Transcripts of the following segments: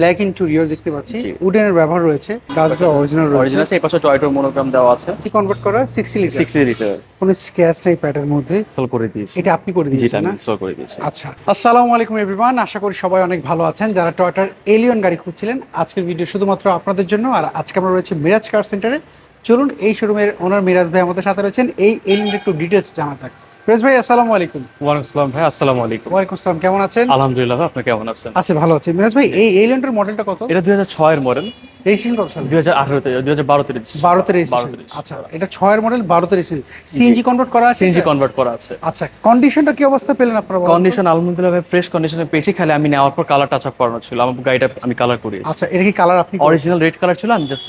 Black interior দেখতে পাচ্ছি। উডেনের ব্যবহার রয়েছে। কাজটা অরিজিনাল অরিজিনাল এই পাশে টয়টোর মনোগ্রাম দেওয়া আছে। কি কনভার্ট করা? সিক্সটি লিটার সিক্স লিটার কোনো স্ক্র্যাচ নাই প্যাটার মধ্যে ইনস্টল করে দিয়েছি। এটা আপনি করে দিয়েছেন না? ইনস্টল করে দিয়েছি। আচ্ছা। আসসালামু আলাইকুম এভরিওয়ান আশা করি সবাই অনেক ভালো আছেন। যারা টয়টার এলিয়ন গাড়ি খুঁজছিলেন আজকের ভিডিও শুধুমাত্র আপনাদের জন্য। আর আজকে আমরা রয়েছে মিরাজ কার সেন্টারে চলুন এই শোরুমের ওনার মিরাজ ভাই আমাদের সাথে রয়েছেন। এই এলিয়ন একটু ডিটেলস জানা যাক। মিরাজ ভাই আসসালামু আলাইকুম। ওয়ালাইকুম আসসালাম ভাই আসসালামু আলাইকুম। ওয়ালাইকুম আসসালাম কেমন আছেন? আলহামদুলিল্লাহ আপনি কেমন আছেন? আছি ভালো আছি। মিরাজ ভাই এই এলিয়নটার মডেলটা কত? এটা দুই হাজার ছয়ের মডেল রেজিস্ট্রেশন কত সালে? দুই হাজার আঠারোতে দুই হাজার বারোতে বারোতে রেজিস্ট্রেশন আচ্ছা এটা ছয়ের মডেল বারোতে রেজিস্ট্রেশন সিএনজি কনভার্ট করা আছে? সিএনজি? কনভার্ট করা আছে। আচ্ছা কন্ডিশনটা কি অবস্থা পেলেন আপনারা কন্ডিশন আলহামদুলিল্লাহ ভাই ফ্রেশ কন্ডিশনে পেয়েছি। খালি আমি নেওয়ার পর কালার টাচ আপ করানো ছিল। আমার গাড়িটা আমি কালার করিয়েছি। আচ্ছা এটা কি কালার আপনি অরিজিনাল রেড কালার ছিল আমি জাস্ট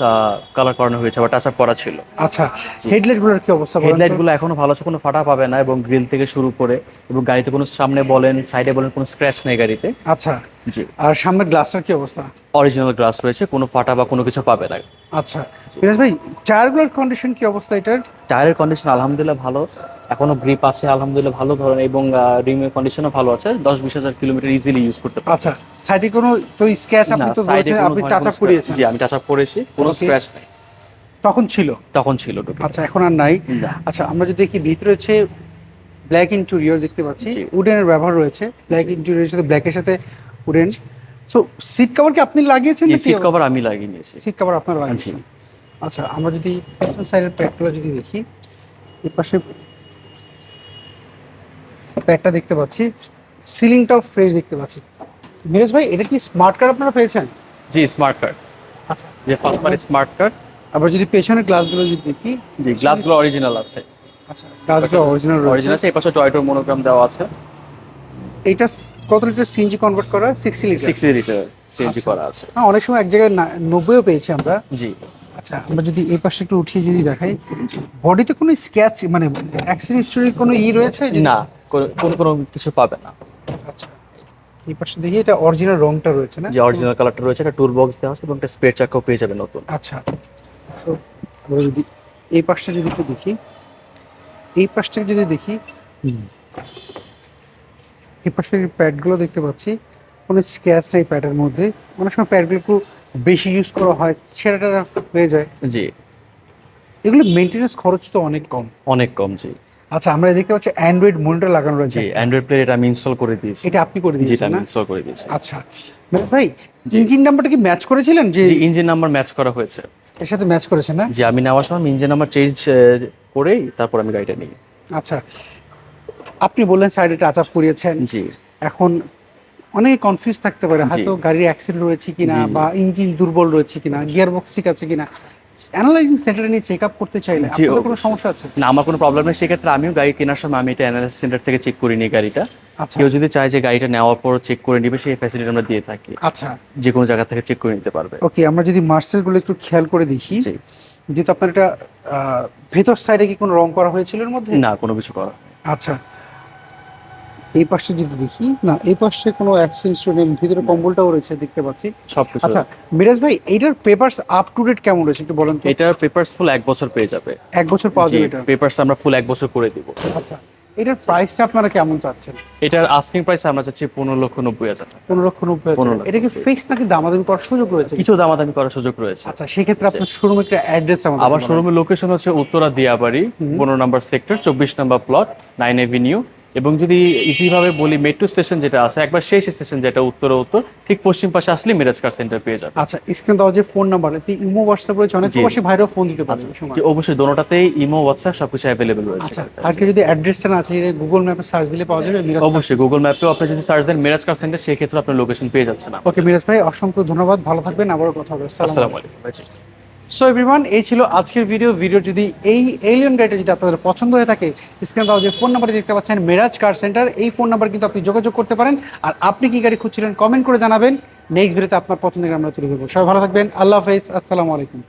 কালার করানো হয়েছে আবার টাচ আপ করা ছিল। আচ্ছা হেডলাইটগুলোর কি অবস্থা হেডলাইটগুলো এখনও ভালো আছে কোনো ফাটা পাবে না এবং গ্রিল থেকে শুরু করে এবং গাড়িতে কোনো সামনে বলেন সাইডে বলেন কোনো স্ক্র্যাচ নেই গাড়িতে। আচ্ছা। জি। আর সামনের গ্লাসটার কি অবস্থা? অরিজিনাল গ্লাস রয়েছে কোনো ফাটা বা কোনো কিছু পাবে না। আচ্ছা। ফিরাজ ভাই টায়ারগুলোর কন্ডিশন কি অবস্থা এটার? টায়ারের কন্ডিশন আলহামদুলিল্লাহ ভালো। এখনও গ্রিপ আছে আলহামদুলিল্লাহ ভালো ধরনের এবং রিমের কন্ডিশনও ভালো আছে। দশ বিশ হাজার কিলোমিটার ইজিলি ইউজ করতে পারবে। আচ্ছা সাইডে কোনো তো স্ক্র্যাচ আপনি তো বলেছেন আপনি টাচ আপ করিয়েছেন। জি আমি টাচ আপ করেছি কোনো স্ক্র্যাচ নেই। তখন ছিল? তখন ছিল আচ্ছা এখন আর নাই। আচ্ছা আমরা যদি দেখি ভিতরে হচ্ছে ব্ল্যাক ইন্টেরিয়র দেখতে পাচ্ছি। উডেনের ব্যবহার রয়েছে। ব্ল্যাক ইন্টেরিয়রের সাথে ব্ল্যাকের সাথে উডেন সো সিট কভার কি আপনি লাগিয়েছেন এই সিট কভার আমি লাগিয়ে নিয়েছি। সিট কভার আপনার লাগিয়েছেন। আচ্ছা আমরা যদি পেছন সাইডের প্যাডগুলো যদি দেখি এই পাশে প্যাডটা দেখতে পাচ্ছি সিলিংটাও ফ্রেশ দেখতে পাচ্ছি। মিরাজ ভাই এটা কি স্মার্ট কার্ড আপনারা পেয়েছেন? জি স্মার্ট কার্ড আচ্ছা। যে ফার্স্ট পার্টি স্মার্ট কার্ড আবার যদি পেছনের গ্লাসগুলো যদি দেখি জি গ্লাসগুলো অরিজিনাল আছে। আচ্ছা গ্লাসগুলো অরিজিনাল অরিজিনাল আছে এই পাশে টয়টোর মনোগ্রাম দেওয়া আছে। এইটা কত লিটার সিএনজি কনভার্ট করা sixty litre? Six litre CNG আচ্ছা। করা আছে। হ্যাঁ অনেক সময় এক জায়গায় নব্বইও পেয়েছি আমরা। জি। আচ্ছা আমরা যদি এই পাশে একটু উঠিয়ে যদি দেখাই। বডিতে কোনো স্ক্যাচ মানে অ্যাক্সিডেন্ট হিস্টোরির কোনো ই রয়েছে? না কোনো কোনো কোনো কিছু পাবে না। আচ্ছা এই পাশে দেখি এটা অরিজিনাল রংটা রয়েছে না? যে অরিজিনাল কালারটা রয়েছে একটা টুল বক্স দেওয়া আছে এবং একটা স্পেয়ার চাকাও পেয়ে যাবে নতুন। আচ্ছা তো যদি এই পাশটা যদি একটু দেখি। এই পাশটা যদি দেখি। এই পাশে প্যাডগুলো দেখতে পাচ্ছি কোনো স্ক্র্যাচ নেই প্যাডের মধ্যে। অনেক সময় প্যাডগুলো একটু বেশি ইউজ করা হয় ছেঁড়াটা হয়ে যায়। জি। এগুলো মেনটেন্যান্স খরচ তো অনেক কম। অনেক কম জি। আচ্ছা আমরা দেখতে পাচ্ছি অ্যান্ড্রয়েড মনিটর লাগানো রয়েছে। জি অ্যান্ড্রয়েড প্লে এটা আমি ইনস্টল করে দিয়েছি। এটা আপনি করে দিয়েছেন আমি না? ইনস্টল করে দিয়েছি। আচ্ছা। মেহরাজ ভাই ইঞ্জিন নাম্বারটা কি ম্যাচ করেছিলেন? যে জি ইঞ্জিন নাম্বার ম্যাচ করা হয়েছে। এর সাথে ম্যাচ করেছে না? যে আমি নেওয়ার সময় ইঞ্জিন নাম্বার চেঞ্জ করেই তারপর আমি গাড়িটা নিই। আচ্ছা। আপনি বললেন সাইডে টাচ আপ করিয়েছেন। জি। এখন অনেকে কনফিউজ থাকতে পারে হয়তো গাড়ির অ্যাক্সিডেন্ট রয়েছে কিনা। বা ইঞ্জিন দুর্বল রয়েছে কিনা গিয়ার বক্স ঠিক আছে কিনা। অ্যানালাইজিং সেন্টারে নিয়ে চেক আপ করতে চাইলে জি, আপনাদের কোনো সমস্যা আছে? না আমার কোনো প্রবলেম নেই। সেক্ষেত্রে আমিও গাড়ি কেনার সময় আমি এটা অ্যানালাইসিস সেন্টার থেকে চেক করে নিই গাড়িটা। আচ্ছা। কেউ যদি চায় যে গাড়িটা নেওয়ার পর চেক করে নিবে সেই ফ্যাসিলিটি আমরা দিয়ে থাকি। আচ্ছা। যে কোনো জায়গা থেকে চেক করে নিতে পারবে। ওকে আমরা যদি মার্সেলগুলো একটু খেয়াল করে দেখি। যেহেতু আপনার এটা ভেতর সাইডে কি কোনো রং করা হয়েছিল এর মধ্যে? না কোনো কিছু করা আচ্ছা। এই পাশে যদি দেখি না এই পাশে কোনো অ্যাক্সিডেন্ট নেই ভিতরে কম্বলটাও রয়েছে দেখতে পাচ্ছি। সব কিছু আচ্ছা মিরাজ ভাই এটার পেপারস আপ টু ডেট কেমন রয়েছে একটু বলেন তো? এটার পেপারস ফুল এক বছর পেয়ে যাবে। এক বছর পাওয়া যাবে এটা? পেপারস আমরা ফুল এক বছর করে দিব। আচ্ছা এটার প্রাইসটা আপনারা কেমন চাচ্ছেন? এটার আস্কিং প্রাইস আমরা চাচ্ছি পনেরো লক্ষ নব্বই হাজার টাকা। পনেরো লক্ষ নব্বই হাজার। এটা কি ফিক্স নাকি দামাদামি করার সুযোগ রয়েছে? কিছু দামাদামি করার সুযোগ রয়েছে। আচ্ছা সেক্ষেত্রে আপনার শোরুম একটা অ্যাড্রেস আমাদের বলেন। শোরুমের লোকেশন হচ্ছে উত্তরা দিয়াবাড়ি পনেরো নম্বর সেক্টর চব্বিশ নম্বর প্লট নাইন এভিনিউ এবং যদি ইজি ভাবে বলি মেট্রো স্টেশন যেটা আছে একবার শেষ স্টেশন যেটা উত্তর উত্তর ঠিক পশ্চিম পাশে আসলে মিরাজ কার সেন্টার পেয়ে যাবে। আচ্ছা স্ক্রিন দেওয়া যে ফোন নাম্বার এতে ইমো হোয়াটসঅ্যাপ রয়েছে অনেক। প্রবাসী ভাইরাও ফোন দিতে পারবে এই যে অবশ্যই দোনোটাতেই ইমো হোয়াটসঅ্যাপ সবকিছু অ্যাভেলেবেল রয়েছে। আচ্ছা আর কি যদি অ্যাড্রেসটা না আছে গুগল ম্যাপে সার্চ দিলে পাওয়া যাবে মিরাজ অবশ্যই গুগল ম্যাপেও আপনি যদি সার্চ দেন মিরাজ কার সেন্টার সেই ক্ষেত্রে আপনার লোকেশন পেয়ে যাচ্ছেন না ওকে মিরাজ ভাই অসংখ্য ধন্যবাদ ভালো থাকবেন আবারও কথা হবে। আসসালামু আলাইকুম। সো এভরিওয়ান এই ছিল আজকের ভিডিও ভিডিও যদি এই এলিয়ন গাড়িটা যদি আপনাদের পছন্দ হয়ে থাকে স্ক্রিন দাও যে ফোন নাম্বারে দেখতে পাচ্ছেন মেরাজ কার সেন্টার এই ফোন নাম্বার কিন্তু আপনি যোগাযোগ করতে পারেন। আর আপনি কি গাড়ি খুঁজছিলেন কমেন্ট করে জানাবেন। নেক্সট ভিডিওতে আপনার পছন্দের আমরা তুলে ধরবো। সবাই ভালো থাকবেন। আল্লাহ হাফেজ। আসসালামু আলাইকুম।